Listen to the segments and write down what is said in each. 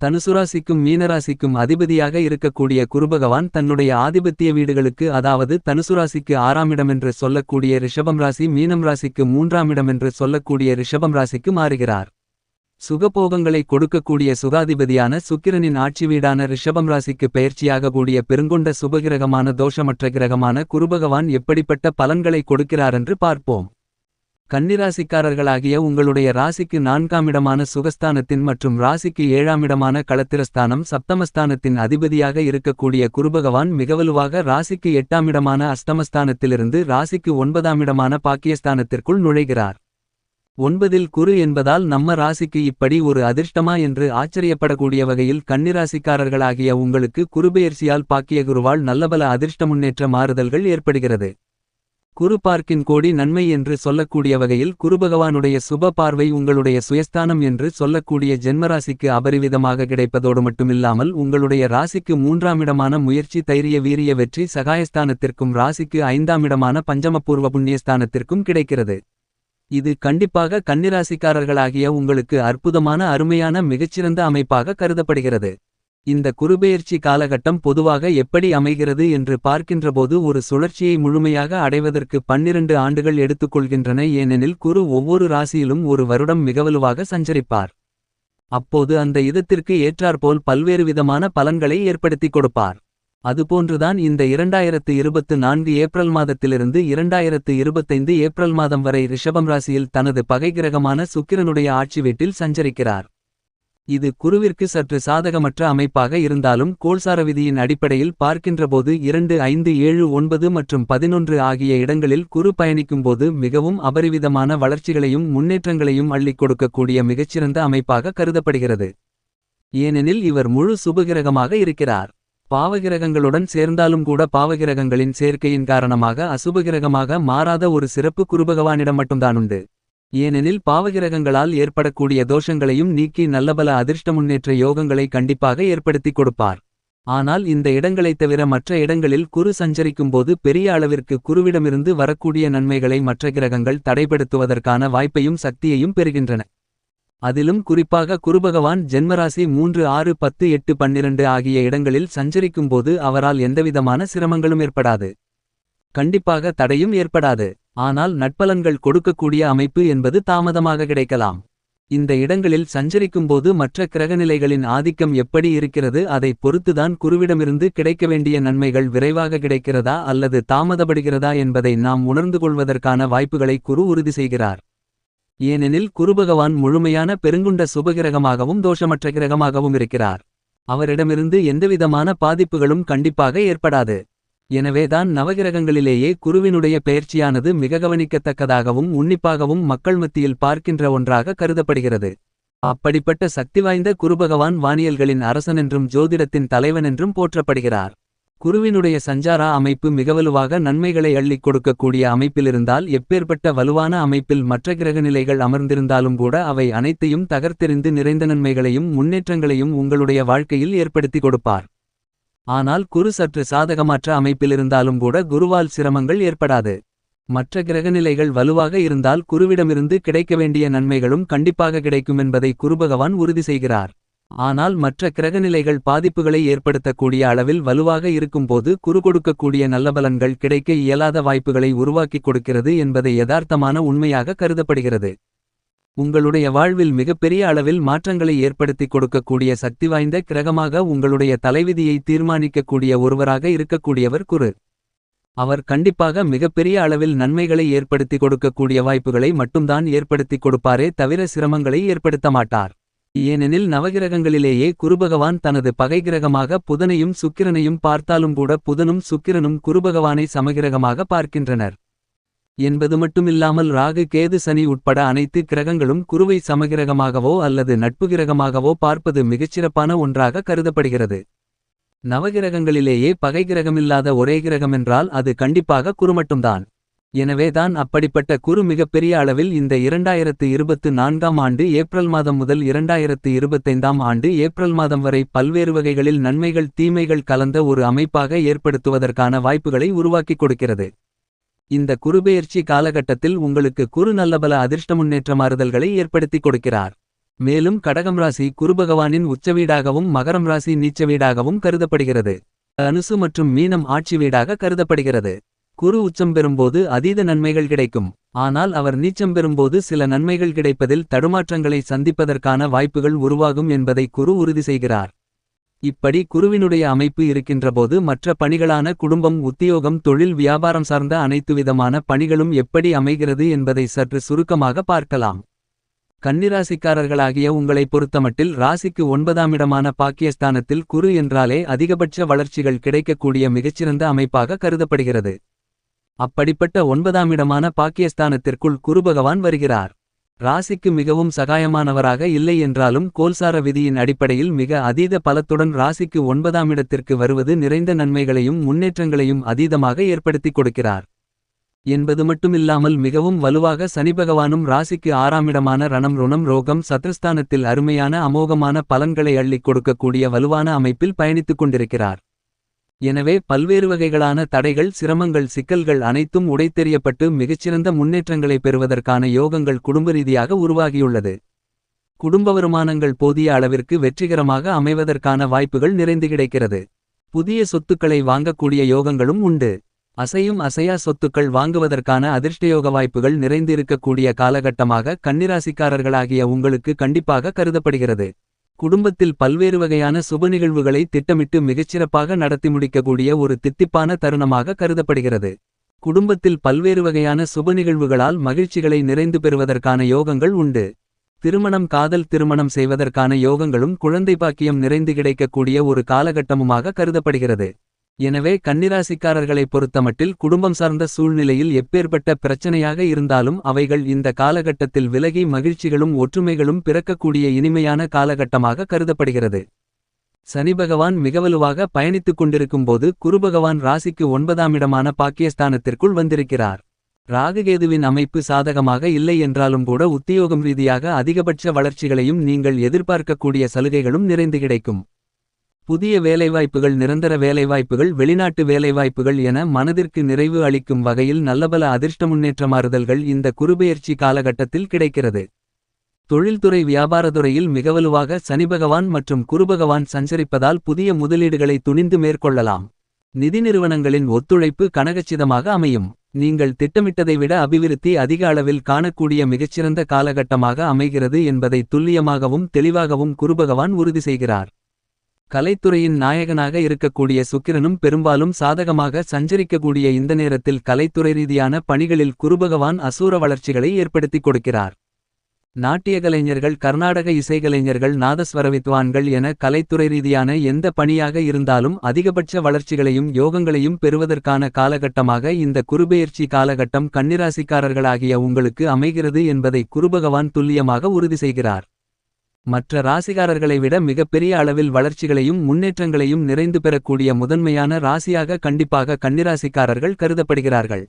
தனுசுராசிக்கும் மீனராசிக்கும் அதிபதியாக இருக்கக்கூடிய குருபகவான் தன்னுடைய ஆதிபத்திய வீடுகளுக்கு அதாவது தனுசுராசிக்கு ஆறாம் இடமென்று சொல்லக்கூடிய ரிஷபம் ராசி மீனம் ராசிக்கு மூன்றாம் இடமென்று சொல்லக்கூடிய ரிஷபம் ராசிக்கு மாறுகிறார். சுகபோகங்களை கொடுக்கக்கூடிய சுகாதிபதியான சுக்கிரனின் ஆட்சி வீடான ரிஷபம் ராசிக்கு பெயர்ச்சியாக கூடிய பெருங்கொண்ட சுபகிரகமான தோஷமற்ற கிரகமான குருபகவான் எப்படிப்பட்ட பலன்களை கொடுக்கிறாரென்று பார்ப்போம். கன்னிராசிக்காரர்களாகிய உங்களுடைய ராசிக்கு நான்காம் இடமான சுகஸ்தானத்தின் மற்றும் ராசிக்கு ஏழாம் இடமான களத்திரஸ்தானம் சப்தமஸ்தானத்தின் அதிபதியாக இருக்கக்கூடிய குருபகவான் மிகவலுவாக ராசிக்கு எட்டாம் இடமான அஷ்டமஸ்தானத்திலிருந்து ராசிக்கு ஒன்பதாம் இடமான பாக்கியஸ்தானத்திற்குள் நுழைகிறார். ஒன்பதில் குரு என்பதால் நம்ம ராசிக்கு இப்படி ஒரு அதிர்ஷ்டமா என்று ஆச்சரியப்படக்கூடிய வகையில் கன்னிராசிக்காரர்களாகிய உங்களுக்கு குருபெயர்ச்சியால் பாக்கிய குருவால் நல்லபல அதிர்ஷ்ட முன்னேற்ற மாறுதல்கள் ஏற்படுகிறது. குரு பார்க்கின் கோடி நன்மை என்று சொல்லக்கூடிய வகையில் குருபகவானுடைய சுப பார்வை உங்களுடைய சுயஸ்தானம் என்று சொல்லக்கூடிய ஜென்மராசிக்கு அபரிவிதமாக கிடைப்பதோடு மட்டுமில்லாமல் உங்களுடைய ராசிக்கு மூன்றாம் இடமான முயற்சி தைரிய வீரிய வெற்றி சகாயஸ்தானத்திற்கும் ராசிக்கு ஐந்தாம் இடமான பஞ்சமபூர்வ புண்ணியஸ்தானத்திற்கும் கிடைக்கிறது. இது கண்டிப்பாக கன்னிராசிக்காரர்களாகிய உங்களுக்கு அற்புதமான அருமையான மிகச்சிறந்த அமைப்பாக கருதப்படுகிறது. இந்த குருபெயர்ச்சி காலகட்டம் பொதுவாக எப்படி அமைகிறது என்று பார்க்கின்றபோது ஒரு சுழற்சியை முழுமையாக அடைவதற்கு பன்னிரண்டு ஆண்டுகள் எடுத்துக்கொள்கின்றன ஏனெனில் குரு ஒவ்வொரு ராசியிலும் ஒரு வருடம் மிகவலுவாக சஞ்சரிப்பார். அப்போது அந்த இதத்திற்கு ஏற்றாற்போல் பல்வேறு விதமான பலன்களை ஏற்படுத்திக் கொடுப்பார். அதுபோன்றுதான் இந்த இரண்டாயிரத்து இருபத்து நான்கு ஏப்ரல் மாதத்திலிருந்து இரண்டாயிரத்து இருபத்தைந்து ஏப்ரல் மாதம் வரை ரிஷபம் ராசியில் தனது பகை கிரகமான சுக்கிரனுடைய ஆட்சி வீட்டில் சஞ்சரிக்கிறார். இது குருவிற்கு சற்று சாதகமற்ற அமைப்பாக இருந்தாலும் கோள்சார விதியின் அடிப்படையில் பார்க்கின்றபோது இரண்டு ஐந்து ஏழு ஒன்பது மற்றும் பதினொன்று ஆகிய இடங்களில் குரு பயணிக்கும்போது மிகவும் அபரிவிதமான வளர்ச்சிகளையும் முன்னேற்றங்களையும் அள்ளிக் கொடுக்கக்கூடிய மிகச்சிறந்த அமைப்பாக கருதப்படுகிறது. ஏனெனில் இவர் முழு சுபகிரகமாக இருக்கிறார். பாவகிரகங்களுடன் சேர்ந்தாலும் கூட பாவகிரகங்களின் சேர்க்கையின் காரணமாக அசுபகிரகமாக மாறாத ஒரு சிறப்பு குருபகவானிடம் மட்டும்தானுண்டு ஏனெனில் பாவகிரகங்களால் ஏற்படக்கூடிய தோஷங்களையும் நீக்கி நல்லபல அதிர்ஷ்ட முன்னேற்ற யோகங்களை கண்டிப்பாக ஏற்படுத்திக் கொடுப்பார். ஆனால் இந்த இடங்களைத் தவிர மற்ற இடங்களில் குரு சஞ்சரிக்கும்போது பெரிய அளவிற்கு குருவிடமிருந்து வரக்கூடிய நன்மைகளை மற்ற கிரகங்கள் தடைப்படுத்துவதற்கான வாய்ப்பையும் சக்தியையும் பெறுகின்றன. அதிலும் குறிப்பாக குருபகவான் ஜென்மராசி மூன்று ஆறு பத்து எட்டு பன்னிரண்டு ஆகிய இடங்களில் சஞ்சரிக்கும்போது அவரால் எந்தவிதமான சிரமங்களும் ஏற்படாது. கண்டிப்பாக தடையும் ஏற்படாது. ஆனால் நட்பலன்கள் கொடுக்கக்கூடிய அமைப்பு என்பது தாமதமாக கிடைக்கலாம். இந்த இடங்களில் சஞ்சரிக்கும்போது மற்ற கிரகநிலைகளின் ஆதிக்கம் எப்படி இருக்கிறது அதை பொறுத்துதான் குருவிடமிருந்து கிடைக்க வேண்டிய நன்மைகள் விரைவாக கிடைக்கிறதா அல்லது தாமதப்படுகிறதா என்பதை நாம் உணர்ந்து கொள்வதற்கான வாய்ப்புகளை குரு உறுதி செய்கிறார். ஏனெனில் குருபகவான் முழுமையான பெருங்குண்ட சுபகிரகமாகவும் தோஷமற்ற கிரகமாகவும் இருக்கிறார். அவரிடமிருந்து எந்தவிதமான பாதிப்புகளும் கண்டிப்பாக ஏற்படாது. எனவேதான் நவகிரகங்களிலேயே குருவினுடைய பெயர்ச்சியானது மிக கவனிக்கத்தக்கதாகவும் உன்னிப்பாகவும் மக்கள் மத்தியில் பார்க்கின்ற ஒன்றாக கருதப்படுகிறது. அப்படிப்பட்ட சக்தி வாய்ந்த குருபகவான் வானியல்களின் அரசனென்றும் ஜோதிடத்தின் தலைவனென்றும் போற்றப்படுகிறார். குருவினுடைய சஞ்சாரா அமைப்பு மிகவலுவாக நன்மைகளை அள்ளிக் கொடுக்கக்கூடிய அமைப்பிலிருந்தால் எப்பேற்பட்ட வலுவான அமைப்பில் மற்ற கிரகநிலைகள் அமர்ந்திருந்தாலும் கூட அவை அனைத்தையும் தகர்த்தெறிந்து நிறைந்த நன்மைகளையும் முன்னேற்றங்களையும் உங்களுடைய வாழ்க்கையில் ஏற்படுத்தி கொடுப்பார். ஆனால் குரு சற்று சாதகமற்ற அமைப்பிலிருந்தாலும் கூட குருவால் சிரமங்கள் ஏற்படாது. மற்ற கிரகநிலைகள் வலுவாக இருந்தால் குருவிடமிருந்து கிடைக்க வேண்டிய நன்மைகளும் கண்டிப்பாக கிடைக்கும் என்பதை குருபகவான் உறுதி செய்கிறார். ஆனால் மற்ற கிரகநிலைகள் பாதிப்புகளை ஏற்படுத்தக்கூடிய அளவில் வலுவாக இருக்கும்போது குரு கொடுக்கக்கூடிய நல்ல பலன்கள் கிடைக்க இயலாத வாய்ப்புகளை உருவாக்கிக் கொடுக்கிறது என்பதை யதார்த்தமான உண்மையாக கருதப்படுகிறது. உங்களுடைய வாழ்வில் மிகப்பெரிய அளவில் மாற்றங்களை ஏற்படுத்திக் கொடுக்கக்கூடிய சக்திவாய்ந்த கிரகமாக உங்களுடைய தலைவிதியை தீர்மானிக்கக்கூடிய ஒருவராக இருக்கக்கூடியவர் குரு. அவர் கண்டிப்பாக மிகப்பெரிய அளவில் நன்மைகளை ஏற்படுத்திக் கொடுக்கக்கூடிய வாய்ப்புகளை மட்டும்தான் ஏற்படுத்திக் கொடுப்பாரே தவிர சிரமங்களை ஏற்படுத்த மாட்டார். ஏனெனில் நவகிரகங்களிலேயே குருபகவான் தனது பகைகிரகமாக புதனையும் சுக்கிரனையும் பார்த்தாலும் கூட புதனும் சுக்கிரனும் குருபகவானை சமகிரகமாக பார்க்கின்றனர். என்பது மட்டுமில்லாமல் ராகு கேது சனி உட்பட அனைத்து கிரகங்களும் குருவை சமகிரகமாகவோ அல்லது நட்பு கிரகமாகவோ பார்ப்பது மிகச்சிறப்பான ஒன்றாக கருதப்படுகிறது. நவகிரகங்களிலேயே பகை கிரகமில்லாத ஒரே கிரகமென்றால் அது கண்டிப்பாக குரு மட்டும்தான். எனவேதான் அப்படிப்பட்ட குரு மிகப்பெரிய அளவில் இந்த இரண்டாயிரத்து இருபத்து நான்காம் ஆண்டு ஏப்ரல் மாதம் முதல் இரண்டாயிரத்து இருபத்தைந்தாம் ஆண்டு ஏப்ரல் மாதம் வரை பல்வேறு வகைகளில் நன்மைகள் தீமைகள் கலந்த ஒரு அமைப்பாக ஏற்படுத்துவதற்கான வாய்ப்புகளை உருவாக்கிக் கொடுக்கிறது. இந்த குருபெயர்ச்சி காலகட்டத்தில் உங்களுக்கு குரு நல்லபல அதிர்ஷ்ட முன்னேற்ற மாறுதல்களை ஏற்படுத்திக் கொடுக்கிறார். மேலும் கடகம் ராசி குருபகவானின் உச்சவீடாகவும் மகரம் ராசி நீச்ச வீடாகவும் கருதப்படுகிறது. அனுசு மற்றும் மீனம் ஆட்சி வீடாக கருதப்படுகிறது. குரு உச்சம் பெறும்போது அதீத நன்மைகள் கிடைக்கும். ஆனால் அவர் நீச்சம் பெறும்போது சில நன்மைகள் கிடைப்பதில் தடுமாற்றங்களை சந்திப்பதற்கான வாய்ப்புகள் உருவாகும் என்பதை குரு உறுதி செய்கிறார். இப்படி குருவினுடைய அமைப்பு இருக்கின்றபோது மற்ற பணிகளான குடும்பம் உத்தியோகம் தொழில் வியாபாரம் சார்ந்த அனைத்து விதமான பணிகளும் எப்படி அமைகிறது என்பதை சற்று சுருக்கமாக பார்க்கலாம். கன்னிராசிக்காரர்களாகிய உங்களை பொறுத்தமட்டில் ராசிக்கு ஒன்பதாம் இடமான பாக்கியஸ்தானத்தில் குரு என்றாலே அதிகபட்ச வளர்ச்சிகள் கிடைக்கக்கூடிய மிகச்சிறந்த அமைப்பாக கருதப்படுகிறது. அப்படிப்பட்ட ஒன்பதாம் இடமான பாக்கியஸ்தானத்திற்குள் குருபகவான் வருகிறார். ராசிக்கு மிகவும் சகாயமானவராக இல்லை என்றாலும் கோல்சார விதியின் அடிப்படையில் மிக அதீத பலத்துடன் ராசிக்கு ஒன்பதாம் இடத்திற்கு வருவது நிறைந்த நன்மைகளையும் முன்னேற்றங்களையும் அதீதமாக ஏற்படுத்திக் கொடுக்கிறார். என்பது மட்டுமில்லாமல் மிகவும் வலுவாக சனிபகவானும் ராசிக்கு ஆறாம் இடமான ரணம் ருணம் ரோகம் சத்ருஸ்தானத்தில் அருமையான அமோகமான பலன்களை அள்ளிக் கொடுக்கக்கூடிய வலுவான அமைப்பில் பயணித்துக் கொண்டிருக்கிறார். எனவே பல்வேறு வகைகளான தடைகள் சிரமங்கள் சிக்கல்கள் அனைத்தும் உடைத்தெறியப்பட்டு மிகச்சிறந்த முன்னேற்றங்களை பெறுவதற்கான யோகங்கள் குடும்ப ரீதியாக உருவாகியுள்ளது. குடும்ப வருமானங்கள் போதிய அளவிற்கு வெற்றிகரமாக அமைவதற்கான வாய்ப்புகள் நிறைந்து கிடைக்கிறது. புதிய சொத்துக்களை வாங்கக்கூடிய யோகங்களும் உண்டு. அசையும் அசையா சொத்துக்கள் வாங்குவதற்கான அதிர்ஷ்டயோக வாய்ப்புகள் நிறைந்து இருக்கக்கூடிய காலகட்டமாக கன்னிராசிக்காரர்களாகிய உங்களுக்கு கண்டிப்பாக கருதப்படுகிறது. குடும்பத்தில் பல்வேறு வகையான சுப நிகழ்வுகளை திட்டமிட்டு மிகச்சிறப்பாக நடத்தி முடிக்கக்கூடிய ஒரு தித்திப்பான தருணமாக கருதப்படுகிறது. குடும்பத்தில் பல்வேறு வகையான சுப நிகழ்வுகளால் மகிழ்ச்சிகளை நிறைந்து பெறுவதற்கான யோகங்கள் உண்டு. திருமணம் காதல் திருமணம் செய்வதற்கான யோகங்களும் குழந்தை பாக்கியம் நிறைந்து கிடைக்கக்கூடிய ஒரு காலகட்டமுமாக கருதப்படுகிறது. எனவே கன்னிராசிக்காரர்களைப் பொறுத்தமட்டில் குடும்பம் சார்ந்த சூழ்நிலையில் எப்பேற்பட்ட பிரச்சனையாக இருந்தாலும் அவைகள் இந்த காலகட்டத்தில் விலகி மகிழ்ச்சிகளும் ஒற்றுமைகளும் பிறக்கக்கூடிய இனிமையான காலகட்டமாக கருதப்படுகிறது. சனிபகவான் மிகவலுவாக பயணித்துக் கொண்டிருக்கும்போது குருபகவான் ராசிக்கு ஒன்பதாம் இடமான பாக்கியஸ்தானத்திற்குள் வந்திருக்கிறார். ராகுகேதுவின் அமைப்பு சாதகமாக இல்லை என்றாலும் கூட உத்தியோகம் ரீதியாக அதிகபட்ச வளர்ச்சிகளையும் நீங்கள் எதிர்பார்க்கக்கூடிய சலுகைகளும் நிறைந்து கிடைக்கும். புதிய வேலைவாய்ப்புகள் நிரந்தர வேலைவாய்ப்புகள் வெளிநாட்டு வேலைவாய்ப்புகள் என மனதிற்கு நிறைவு அளிக்கும் வகையில் நல்லபல அதிர்ஷ்ட முன்னேற்ற மாறுதல்கள் இந்த குருபெயர்ச்சி காலகட்டத்தில் கிடைக்கிறது. தொழில்துறை வியாபாரத்துறையில் மிகவலுவாக சனிபகவான் மற்றும் குருபகவான் சஞ்சரிப்பதால் புதிய முதலீடுகளை துணிந்து மேற்கொள்ளலாம். நிதி நிறுவனங்களின் ஒத்துழைப்பு கனகச்சிதமாக அமையும். நீங்கள் திட்டமிட்டதை விட அபிவிருத்தி அதிக அளவில் காணக்கூடிய மிகச்சிறந்த காலகட்டமாக அமைகிறது என்பதை துல்லியமாகவும் தெளிவாகவும் குருபகவான் உறுதி செய்கிறார். கலைத்துறையின் நாயகனாக இருக்கக்கூடிய சுக்கிரனும் பெரும்பாலும் சாதகமாக சஞ்சரிக்கக்கூடிய இந்த நேரத்தில் கலைத்துறை ரீதியான பணிகளில் குருபகவான் அசூர வளர்ச்சிகளை ஏற்படுத்திக் கொடுக்கிறார். நாட்டிய கலைஞர்கள் கர்நாடக இசைக்கலைஞர்கள் நாதஸ்வரவித்வான்கள் என கலைத்துறை ரீதியான எந்த பணியாக இருந்தாலும் அதிகபட்ச வளர்ச்சிகளையும் யோகங்களையும் பெறுவதற்கான காலகட்டமாக இந்த குருபெயர்ச்சி காலகட்டம் கன்னிராசிக்காரர்களாகிய உங்களுக்கு அமைகிறது என்பதை குருபகவான் துல்லியமாக உறுதி செய்கிறார். மற்ற ராசிகாரர்களை விட மிகப்பெரிய அளவில் வளர்ச்சிகளையும் முன்னேற்றங்களையும் நிறைந்து பெறக்கூடிய முதன்மையான ராசியாக கண்டிப்பாக கன்னிராசிக்காரர்கள் கருதப்படுகிறார்கள்.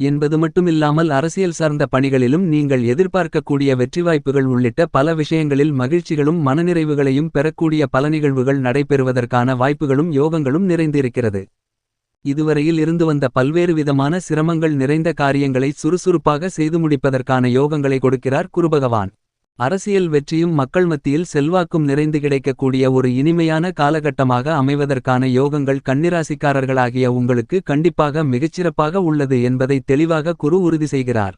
என்பது மட்டுமில்லாமல் அரசியல் சார்ந்த பணிகளிலும் நீங்கள் எதிர்பார்க்கக்கூடிய வெற்றி வாய்ப்புகள் உள்ளிட்ட பல விஷயங்களில் மகிழ்ச்சிகளும் மனநிறைவுகளையும் பெறக்கூடிய பல நிகழ்வுகள் நடைபெறுவதற்கான வாய்ப்புகளும் யோகங்களும் நிறைந்திருக்கிறது. இதுவரையில் இருந்து வந்த பல்வேறு விதமான சிரமங்கள் நிறைந்த காரியங்களை சுறுசுறுப்பாக செய்து முடிப்பதற்கான யோகங்களை கொடுக்கிறார் குருபகவான். அரசியல் வெற்றியும் மக்கள் மத்தியில் செல்வாக்கும் நிறைந்து கிடைக்கக்கூடிய ஒரு இனிமையான காலகட்டமாக அமைவதற்கான யோகங்கள் கன்னிராசிக்காரர்களாகிய உங்களுக்கு கண்டிப்பாக மிகச்சிறப்பாக உள்ளது என்பதை தெளிவாக குரு உறுதி செய்கிறார்.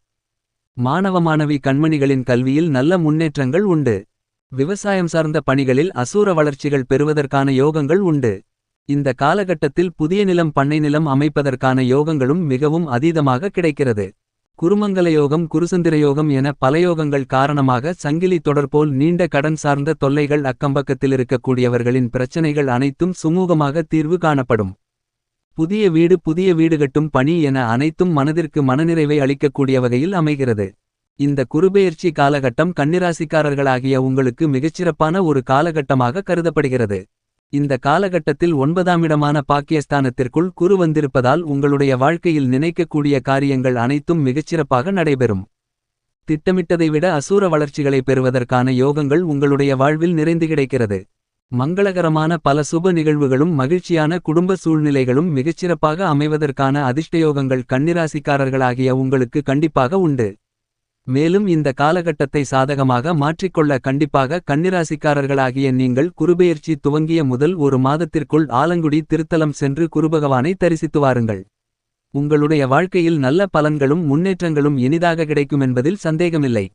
மாணவ மாணவி கண்மணிகளின் கல்வியில் நல்ல முன்னேற்றங்கள் உண்டு. விவசாயம் சார்ந்த பணிகளில் அசூர வளர்ச்சிகள் பெறுவதற்கான யோகங்கள் உண்டு. இந்த காலகட்டத்தில் புதிய நிலம் பண்ணை நிலம் அமைப்பதற்கான யோகங்களும் மிகவும் அதீதமாக கிடைக்கிறது. குருமங்கலயோகம் குருசந்திரயோகம் என பலயோகங்கள் காரணமாக சங்கிலி தொடர்போல் நீண்ட கடன் சார்ந்த தொல்லைகள் அக்கம்பக்கத்தில் இருக்கக்கூடியவர்களின் பிரச்சனைகள் அனைத்தும் சுமூகமாக தீர்வு காணப்படும். புதிய வீடு புதிய வீடு கட்டும் பணி என அனைத்தும் மனதிற்கு மனநிறைவை அளிக்கக்கூடிய வகையில் அமைகிறது. இந்த குருபெயர்ச்சி காலகட்டம் கன்னிராசிக்காரர்களாகிய உங்களுக்கு மிகச்சிறப்பான ஒரு காலகட்டமாக கருதப்படுகிறது. இந்த காலகட்டத்தில் ஒன்பதாமிடமான பாக்கியஸ்தானத்திற்குள் குரு வந்திருப்பதால் உங்களுடைய வாழ்க்கையில் நினைக்கக்கூடிய காரியங்கள் அனைத்தும் மிகச்சிறப்பாக நடைபெறும். திட்டமிட்டதை விட அசூர வளர்ச்சிகளை பெறுவதற்கான யோகங்கள் உங்களுடைய வாழ்வில் நிறைந்து கிடைக்கிறது. மங்களகரமான பல சுப நிகழ்வுகளும் மகிழ்ச்சியான குடும்ப சூழ்நிலைகளும் மிகச்சிறப்பாக அமைவதற்கான அதிர்ஷ்டயோகங்கள் கன்னிராசிக்காரர்களாகிய உங்களுக்கு கண்டிப்பாக உண்டு. மேலும் இந்த காலகட்டத்தை சாதகமாக மாற்றிக்கொள்ள கண்டிப்பாக கன்னிராசிக்காரர்களாகிய நீங்கள் குருபெயர்ச்சி துவங்கிய முதல் ஒரு மாதத்திற்குள் ஆலங்குடி திருத்தலம் சென்று குருபகவானை தரிசித்து வாருங்கள். உங்களுடைய வாழ்க்கையில் நல்ல பலன்களும் முன்னேற்றங்களும் இனிதாக கிடைக்குமென்பதில் சந்தேகமில்லை.